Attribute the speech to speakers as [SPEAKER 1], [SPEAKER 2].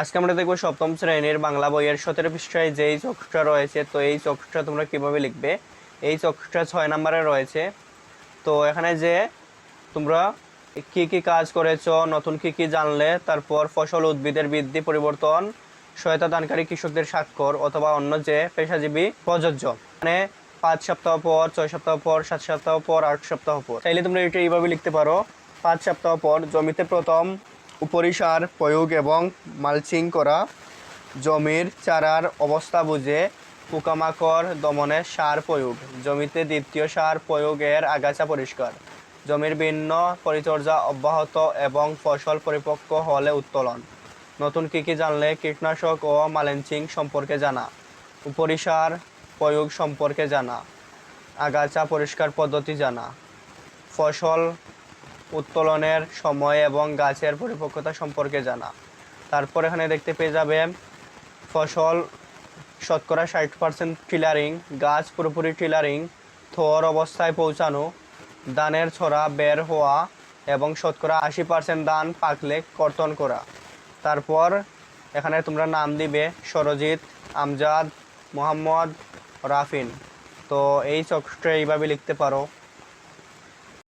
[SPEAKER 1] আজকে আমরা দেখব সপ্তম শ্রেণির বাংলা বইয়ের সতেরো পৃষ্ঠায় যেই চকটা রয়েছে, তো এই চকটা তোমরা কীভাবে লিখবে? এই চকটা ছয় নম্বরে রয়েছে। তো এখানে যে তোমরা কি কি কাজ করেছ, নতুন কি কি জানলে, তারপর ফসল উদ্ভিদের বৃদ্ধি, পরিবর্তন, সহায়তা দানকারী কৃষকদের স্বাক্ষর, অথবা অন্য যে পেশাজীবী প্রযোজ্য। মানে পাঁচ সপ্তাহ পর, ছয় সপ্তাহ পর, সাত সপ্তাহ পর, আট সপ্তাহ পর। চাইলে তোমরা এটা এইভাবে লিখতে পারো। পাঁচ সপ্তাহ পর, জমিতে প্রথম উপরিসার প্রয়োগ এবং মালচিং করা জমির চারার অবস্থা বুঝে পোকামাকড় দমনে সার প্রয়োগ। জমিতে দ্বিতীয় সার প্রয়োগের আগাছা পরিষ্কার। জমির ভিন্ন পরিচর্যা অব্যাহত এবং ফসল পরিপক্ক হলে উত্তোলন। নতুন কী কী জানলে কীটনাশক ও মালেঞ্চিং সম্পর্কে জানা। উপরিসার প্রয়োগ সম্পর্কে জানা। আগাছা পরিষ্কার পদ্ধতি জানা। ফসল উত্তোলনের সময় এবং গাছের পরিপক্কতা সম্পর্কে জানা। তারপর এখানে দেখতে পেয়ে যাবে ফসল শতকরা ষাট পার্সেন্ট টিলারিং, গাছ পুরোপুরি টিলারিং, থর অবস্থায় পৌঁছানো দানের ছড়া বের হওয়া এবং শতকরা আশি পার্সেন্ট দান পাকলে কর্তন করা। তারপর এখানে তোমরা নাম দিবে সরজিৎ, আমজাদ, মোহাম্মদ, রাফিন। তো এই চকটা এইভাবে লিখতে পারো।